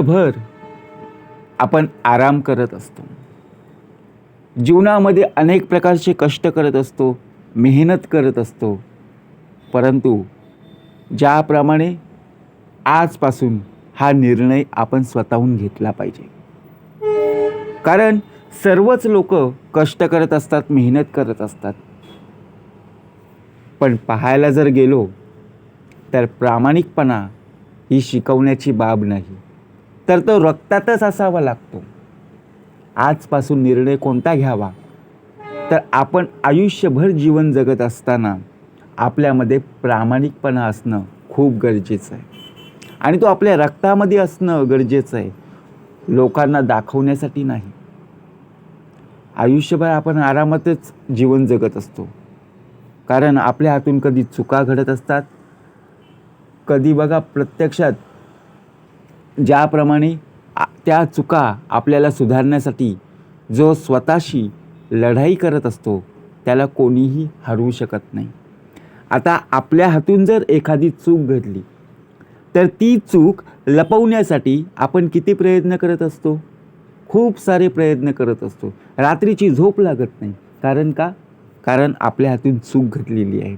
भर आपण आराम करत असतो. जीवनामध्ये अनेक प्रकारचे कष्ट करत असतो मेहनत करत असतो. परंतु ज्याप्रमाणे आजपासून हा निर्णय आपण स्वतःहून घेतला पाहिजे. कारण सर्वच लोक कष्ट करत असतात मेहनत करत असतात. पण पाहायला जर गेलो तर प्रामाणिकपणा ही शिकवण्याची बाब नाही. तर तो रक्तातच असावा लागतो. आजपासून निर्णय कोणता घ्यावा? तर आपण आयुष्यभर जीवन जगत असताना आपल्यामध्ये प्रामाणिकपणा असणं खूप गरजेचं आहे. आणि तो आपल्या रक्तामध्ये असणं गरजेचं आहे. लोकांना दाखवण्यासाठी नाही. आयुष्यभर आपण आरामातच जीवन जगत असतो. कारण आपल्या हातून कधी चुका घडत असतात कधी बघा प्रत्यक्षात ज्याप्रमाणे आ- त्या चुका आपल्याला सुधारण्यासाठी जो स्वतःशी लढाई करत असतो त्याला कोणीही हरवू शकत नाही. आता आपल्या हातून जर एखादी चूक घडली तर ती चूक लपवण्यासाठी आपण किती प्रयत्न करत असतो? खूप सारे प्रयत्न करत असतो. रात्रीची झोप लागत नाही. कारण का? कारण आपल्या हातून चूक घडलेली आहे.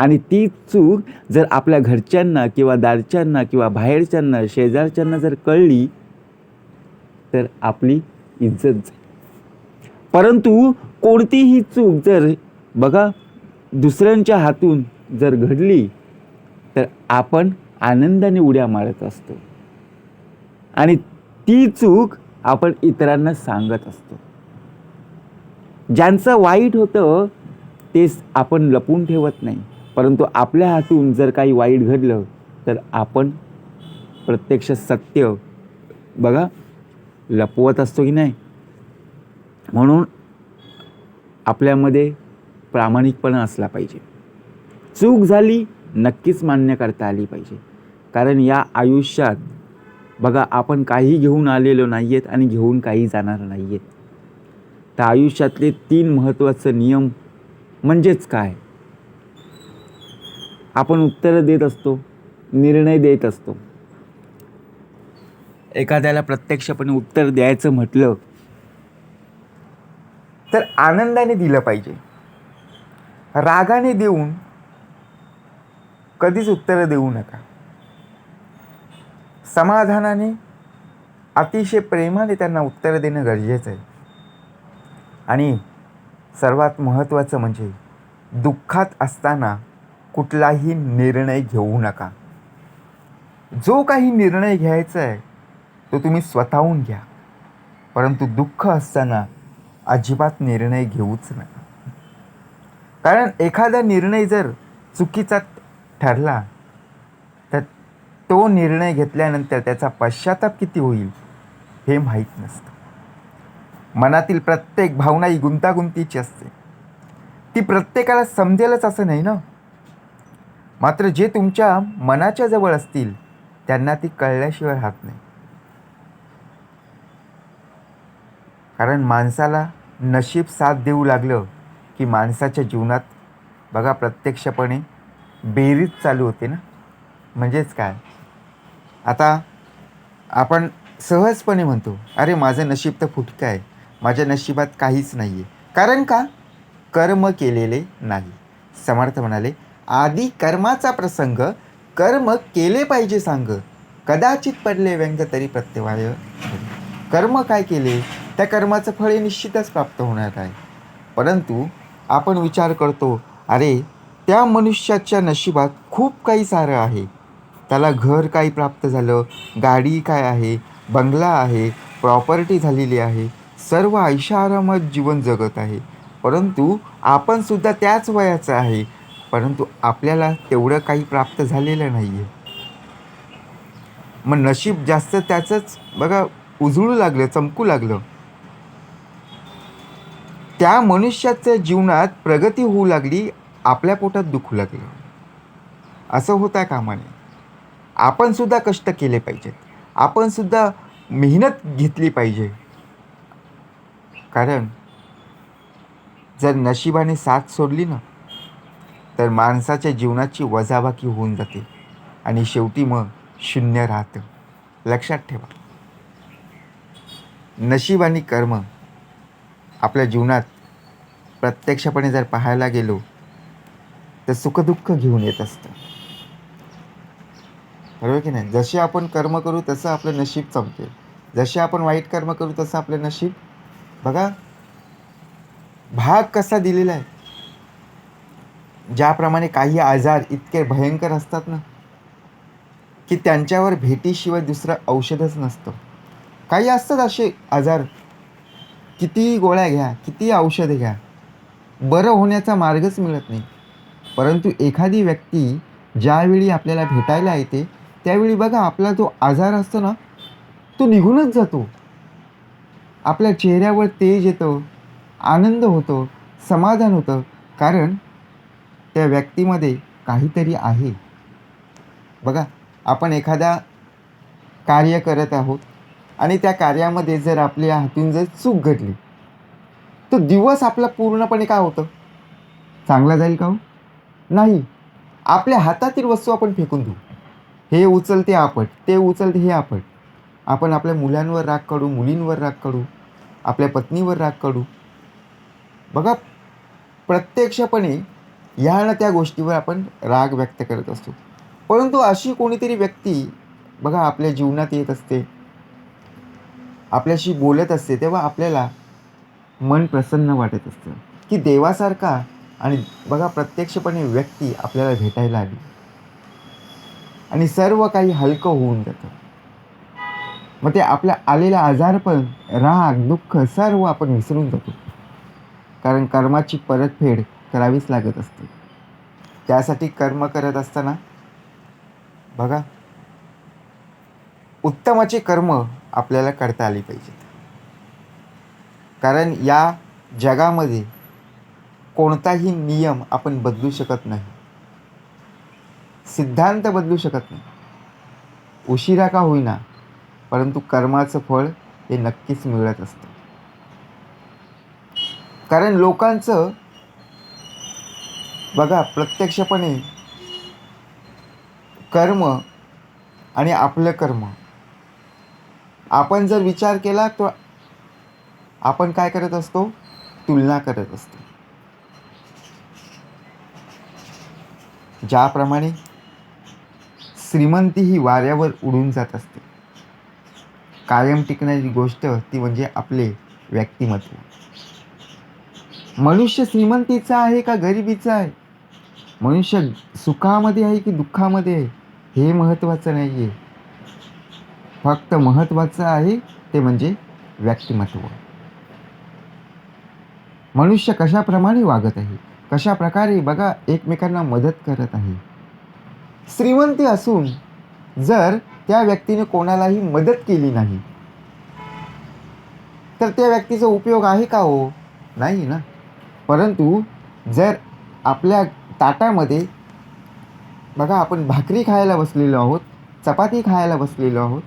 आणि ती चूक जर आपल्या घरच्यांना किंवा दारच्यांना किंवा बाहेरच्यांना शेजारच्यांना जर कळली तर आपली इज्जत जाईल. परंतु कोणतीही चूक जर बघा दुसऱ्यांच्या हातून जर घडली तर आपण आनंदाने उड्या मारत असतो. आणि ती चूक आपण इतरांना सांगत असतो. ज्यांचं वाईट होतं ते आपण लपून ठेवत नाही. परंतु आपल्या हातून जर काही वाईट घडलं तर आपण प्रत्यक्ष सत्य बघा लपवत असतो की नाही? म्हणून आपल्यामध्ये प्रामाणिकपणा असला पाहिजे. चूक झाली नक्कीच मान्य करता आली पाहिजे. कारण या आयुष्यात बघा आपण काही घेऊन आलेलो नाही आहेत आणि घेऊन काही जाणार नाही आहेत तर आयुष्यातले तीन महत्त्वाचे नियम म्हणजेच काय? आपण उत्तरं देत असतो निर्णय देत असतो. एखाद्याला प्रत्यक्षपणे उत्तर द्यायचं म्हटलं तर आनंदाने दिलं पाहिजे. रागाने देऊन कधीच उत्तरं देऊ नका. समाधानाने अतिशय प्रेमाने त्यांना उत्तरं देणं गरजेचं आहे. आणि सर्वात महत्त्वाचं म्हणजे दुःखात असताना कुठलाही निर्णय घेऊ नका. जो काही निर्णय घ्यायचा आहे तो तुम्ही स्वतःहून घ्या. परंतु दुःख असताना अजिबात निर्णय घेऊच नका. कारण एखादा निर्णय जर चुकीचा ठरला तर तो निर्णय घेतल्यानंतर त्याचा पश्चाताप किती होईल हे माहीत नसतं. मनातील प्रत्येक भावना ही गुंतागुंतीची असते. ती प्रत्येकाला समजेलच असं नाही ना? मात्र जे तुमच्या मनाच्या जवळ असतील त्यांना ती कळल्याशिवाय राहत नाही. कारण माणसाला नशीब साथ देऊ लागलं की माणसाच्या जीवनात बघा प्रत्यक्षपणे बेरीज चालू होते ना? म्हणजेच काय? आता आपण सहजपणे म्हणतो अरे माझं नशीब तर फुटकं आहे. माझ्या नशिबात काहीच नाही आहे कारण का? कर्म केलेले नाही. समर्थ म्हणाले आधी कर्माचा प्रसंग कर्म केले पाहिजे सांग. कदाचित पडले व्यंग तरी प्रत्यवाय. कर्म काय केले? त्या कर्माचं फळ निश्चितच प्राप्त होणार आहे. परंतु आपण विचार करतो अरे त्या मनुष्याच्या नशिबात खूप काही सारं आहे. त्याला घर काही प्राप्त झालं? गाडी काय आहे? बंगला आहे? प्रॉपर्टी झालेली आहे? सर्व ऐशारामात जीवन जगत आहे. परंतु आपण सुद्धा त्याच वयाचं आहे. परंतु आपल्याला तेवढं काही प्राप्त झालेलं नाही आहे मग नशीब जास्त त्याचंच बघा उजळू लागलं चमकू लागलं. त्या मनुष्याच्या जीवनात प्रगती होऊ लागली आपल्या पोटात दुखू लागलं. असं होता कामाने. आपण सुद्धा कष्ट केले पाहिजेत. आपण सुद्धा मेहनत घेतली पाहिजे. कारण जर नशिबाने साथ सोडली ना तर माणसाच्या जीवनाची वजाबाकी होऊन जाते. आणि शेवटी मग शून्य राहतं. लक्षात ठेवा. नशीब आणि कर्म आपल्या जीवनात प्रत्यक्षपणे जर पाहायला गेलो तर सुखदुःख घेऊन येत असतं. बरोबर की नाही? जसे आपण कर्म करू तसं आपलं नशीब चमकेल जसे आपण वाईट कर्म करू तसं आपलं नशीब बघा. भाग कसा दिलेला आहे? ज्याप्रमाणे काही आजार इतके भयंकर असतात ना की त्यांच्यावर भेटीशिवाय दुसरं औषधच नसतं. काही असतात असे आजार. कितीही गोळ्या घ्या कितीही औषधे घ्या. बरं होण्याचा मार्गच मिळत नाही. परंतु एखादी व्यक्ती ज्यावेळी आपल्याला भेटायला येते त्यावेळी बघा आपला जो आजार असतो ना तो निघूनच जातो. आपल्या चेहऱ्यावर तेज येतं आनंद होतो समाधान होतं. कारण त्या व्यक्तीमध्ये काहीतरी आहे. बघा आपण एखादा कार्य करत आहोत आणि त्या कार्यामध्ये जर आपल्या हातून जर चूक घडली तर दिवस आपला पूर्णपणे काय होतं? चांगला जाईल का हो? नाही. आपल्या हातातील वस्तू आपण फेकून देऊ. हे उचल ते आपट ते उचल हे आपट आपण आपल्या मुलांवर राग काढू मुलींवर राग काढू आपल्या पत्नीवर राग काढू. बघा प्रत्यक्षपणे ह्या ना त्या गोष्टीवर आपण राग व्यक्त करत असतो. परंतु अशी कोणीतरी व्यक्ती बघा आपल्या जीवनात येत असते. आपल्याशी बोलत असते तेव्हा आपल्याला मन प्रसन्न वाटत असतं. की देवासारखा आणि बघा प्रत्यक्षपणे व्यक्ती आपल्याला भेटायला आली. आणि सर्व काही हलकं होऊन जातं. मग ते आपल्या आलेला आजारपण राग दुःख सर्व आपण विसरून जातो. कारण कर्माची परतफेड करावीच लागत असते. त्यासाठी कर्म करत असताना बघा उत्तमाचे कर्म आपल्याला करता आली पाहिजेत. कारण या जगामध्ये कोणताही नियम आपण बदलू शकत नाही. सिद्धांत बदलू शकत नाही. उशिरा का होईना परंतु कर्माचं फळ हे नक्कीच मिळत असतं. कारण लोकांचं बघा प्रत्यक्षपणे कर्म आणि आपलं कर्म. आपण जर विचार केला तर आपण काय करत असतो? तुलना करत असतो. ज्याप्रमाणे श्रीमंती ही वाऱ्यावर उडून जात असते. कायम टिकणारी गोष्ट ती म्हणजे आपले व्यक्तिमत्व. मनुष्य श्रीमंतीचा आहे का गरिबीचा आहे? मनुष्य सुखामध्ये आहे की दुःखामध्ये आहे हे महत्त्वाचं नाही आहे फक्त महत्त्वाचं आहे ते म्हणजे व्यक्तिमत्व. मनुष्य कशाप्रमाणे वागत आहे? कशा प्रकारे बघा एकमेकांना मदत करत आहे. श्रीमंती असून जर त्या व्यक्तीने कोणालाही मदत केली नाही तर त्या व्यक्तीचा उपयोग आहे का हो? नाही ना. परंतु जर आपल्या ताटामध्ये बघा आपण भाकरी खायला बसलेलो आहोत चपाती खायला बसलेलो आहोत.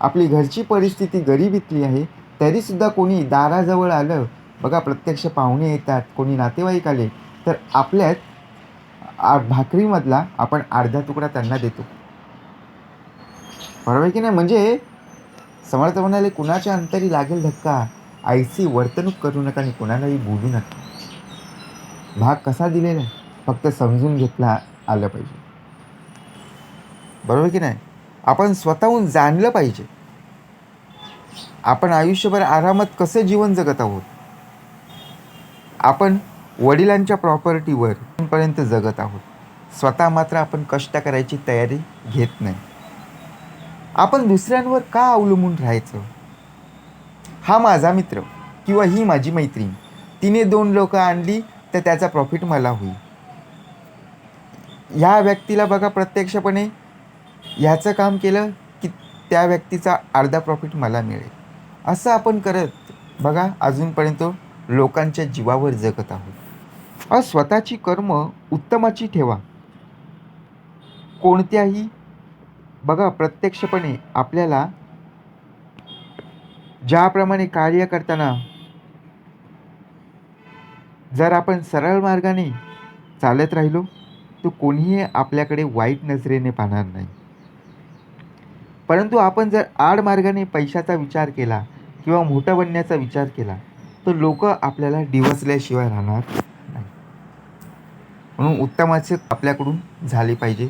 आपली घरची परिस्थिती गरिबीतली आहे तरीसुद्धा कोणी दाराजवळ आलं बघा प्रत्यक्ष पाहुणे येतात कोणी नातेवाईक आले तर आपल्यात आ- भाकरीमधला आपण अर्धा तुकडा त्यांना देतो. बरोबर आहे की नाही? म्हणजे समर्थ म्हणाले कुणाच्या अंतरी लागेल धक्का? आईची वर्तणूक करू नका आणि कुणालाही बोलू नका. भाग कसा दिलेला आहे? फक्त समजून घेतला आलं पाहिजे. बरोबर की नाही? आपण स्वतःहून जाणलं पाहिजे. आपण आयुष्यभर आरामात कसं जीवन जगत आहोत? आपण वडिलांच्या प्रॉपर्टीवर पर्यंत जगत आहोत. स्वतः मात्र आपण कष्ट करायची तयारी घेत नाही. आपण दुसऱ्यांवर का अवलंबून राहायचं? हा माझा मित्र किंवा ही माझी मैत्रीण तिने दोन लोकं आणली तर त्याचा प्रॉफिट मला होईल. ह्या व्यक्तीला बघा प्रत्यक्षपणे. ह्याचं काम केलं की त्या व्यक्तीचा अर्धा प्रॉफिट मला मिळेल. असं आपण करत बघा अजूनपर्यंत लोकांच्या जीवावर जगत आहोत. स्वतःची कर्म उत्तमाची ठेवा. कोणत्याही बघा प्रत्यक्षपणे आपल्याला ज्याप्रमाणे कार्य करताना जर आपण सरळ मार्गाने चालत राहिलो तो कोणीही आपल्याकडे वाईट नजरेने पाहणार नाही. परंतु आपण जर आडमार्गाने पैशाचा विचार केला किंवा मोठं बनण्याचा विचार केला तर लोक आपल्याला डिवचल्याशिवाय राहणार नाही. म्हणून उत्तमाचे आपल्याकडून झाले पाहिजे.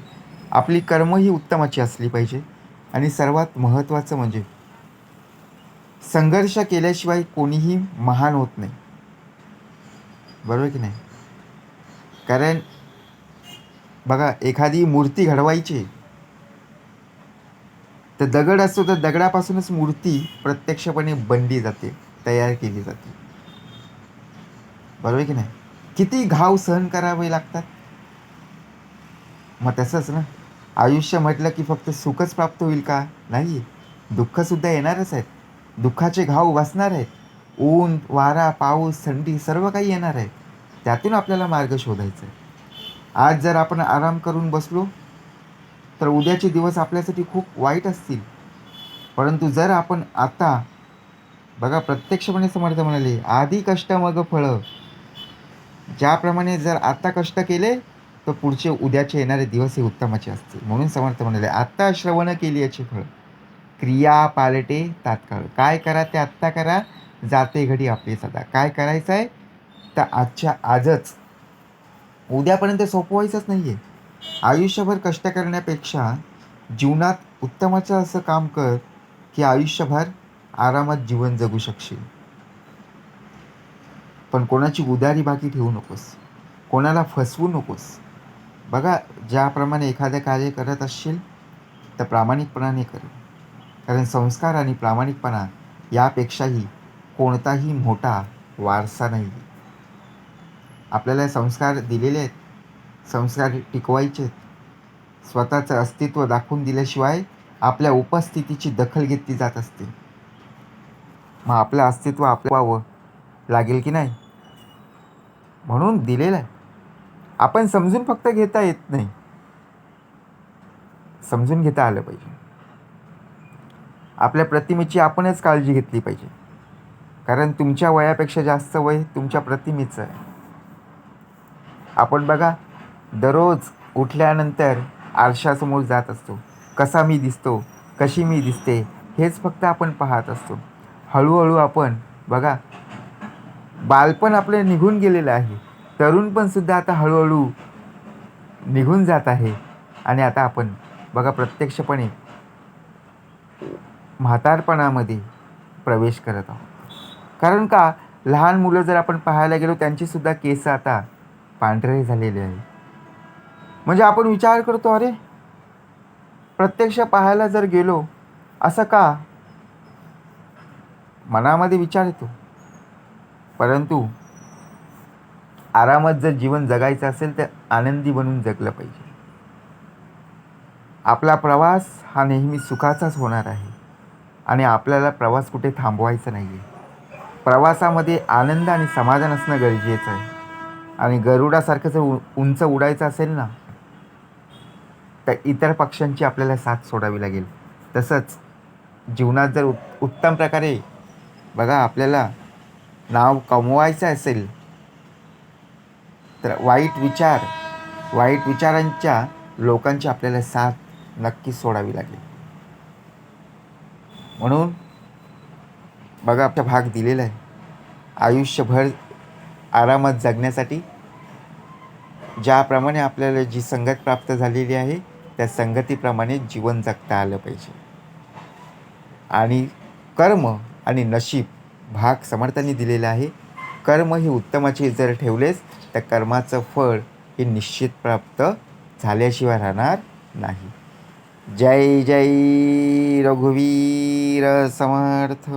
आपली कर्म ही उत्तमाची असली पाहिजे. आणि सर्वात महत्त्वाचं म्हणजे संघर्ष केल्याशिवाय कोणीही महान होत नाही. बरोबर की नाही? कारण बघा एखादी मूर्ती घडवायची. तर दगड असतो तर दगडापासूनच मूर्ती प्रत्यक्षपणे बनली जाते तयार केली जाते. बरोबर की नाही? किती घाव सहन करावे लागतात? मग तसंच ना. आयुष्य म्हटलं की फक्त सुखच प्राप्त होईल का? नाही. दुःखसुद्धा येणारच आहेत. दुःखाचे घाव बसणार आहेत. ऊन वारा पाऊस थंडी सर्व काही येणार आहे त्यातून आपल्याला मार्ग शोधायचा आहे. आज जर आपण आराम करून बसलो तर उद्याचे दिवस आपल्यासाठी खूप वाईट असतील. परंतु जर आपण आता बघा प्रत्यक्षपणे समर्थ म्हणाले आधी कष्ट मग फळं. ज्याप्रमाणे जर आत्ता कष्ट केले तर पुढचे उद्याचे येणारे दिवस हे उत्तमाचे असतील. म्हणून समर्थ म्हणाले आत्ता श्रवण केली याचे फळ. क्रिया पालटे तात्काळ. काय करा ते आत्ता करा जाते घडी आपली सदा. काय करायचं आहे तर आजच्या आजच उद्यापर्यंत सोपवायचंच नाही आहे आयुष्यभर कष्ट करण्यापेक्षा जीवनात उत्तमाचं असं काम कर की आयुष्यभर आरामात जीवन जगू शकशील. पण कोणाची उदारी बाकी ठेवू नकोस. कोणाला फसवू नकोस. बघा ज्याप्रमाणे एखादं कार्य करत असशील तर प्रामाणिकपणाने कर. कारण संस्कार आणि प्रामाणिकपणा यापेक्षाही कोणताही मोठा वारसा नाही आपल्याला संस्कार दिलेले आहेत. संस्कार टिकवायचे आहेत. स्वतःचं अस्तित्व दाखवून दिल्याशिवाय आपल्या उपस्थितीची दखल घेतली जात असते. मग आपलं अस्तित्व आपल्यावर लागेल की नाही? म्हणून दिलेलं आहे. आपण समजून फक्त घेता येत नाही. समजून घेता आलं पाहिजे. आपल्या प्रतिमेची आपणच काळजी घेतली पाहिजे. कारण तुमच्या वयापेक्षा जास्त वय तुमच्या प्रतिमेचं आहे. आपण बघा दररोज उठल्यानंतर आरशासमोर जात असतो. कसा मी दिसतो कशी मी दिसते हेच फक्त आपण पाहत असतो. हळूहळू आपण बघा बालपण आपलं निघून गेलेलं आहे. तरुण पणसुद्धा आता हळूहळू निघून जात आहे. आणि आता आपण बघा प्रत्यक्षपणे म्हातारपणामध्ये प्रवेश करत आहोत. कारण का लहान मुलं जर आपण पाहायला गेलो त्यांचीसुद्धा केस आता पांढरे झालेले आहे. म्हणजे आपण विचार करतो अरे प्रत्यक्ष पाहायला जर गेलो असं का? मनामध्ये विचार येतो. परंतु आरामात जर जीवन जगायचं असेल तर आनंदी बनून जगलं पाहिजे. आपला प्रवास हा नेहमी सुखाचाच होणार आहे आणि आपल्याला प्रवास कुठे थांबवायचा नाही आहे प्रवासामध्ये आनंद आणि समाधान असणं गरजेचं आहे. आणि गरुडासारखं जर उ उंच उडायचं असेल ना तर इतर पक्ष्यांची आपल्याला साथ सोडावी लागेल. तसंच जीवनात जर उत् उत्तम प्रकारे बघा आपल्याला नाव कमवायचं असेल तर वाईट विचार वाईट विचारांच्या लोकांची आपल्याला साथ नक्कीच सोडावी लागेल. म्हणून बघा आपला भाग दिलेला आहे. आयुष्यभर आरामात जगण्यासाठी. ज्याप्रमाणे आपल्याला जी संगत प्राप्त झालेली आहे त्या संगतीप्रमाणे जीवन जगता आलं पाहिजे. आणि कर्म आणि नशीब भाग समर्थांनी दिलेला आहे. कर्म हे उत्तमाचे जर ठेवलेस तर कर्माचं फळ हे निश्चित प्राप्त झाल्याशिवाय राहणार नाही. जय जय रघुवीर समर्थ.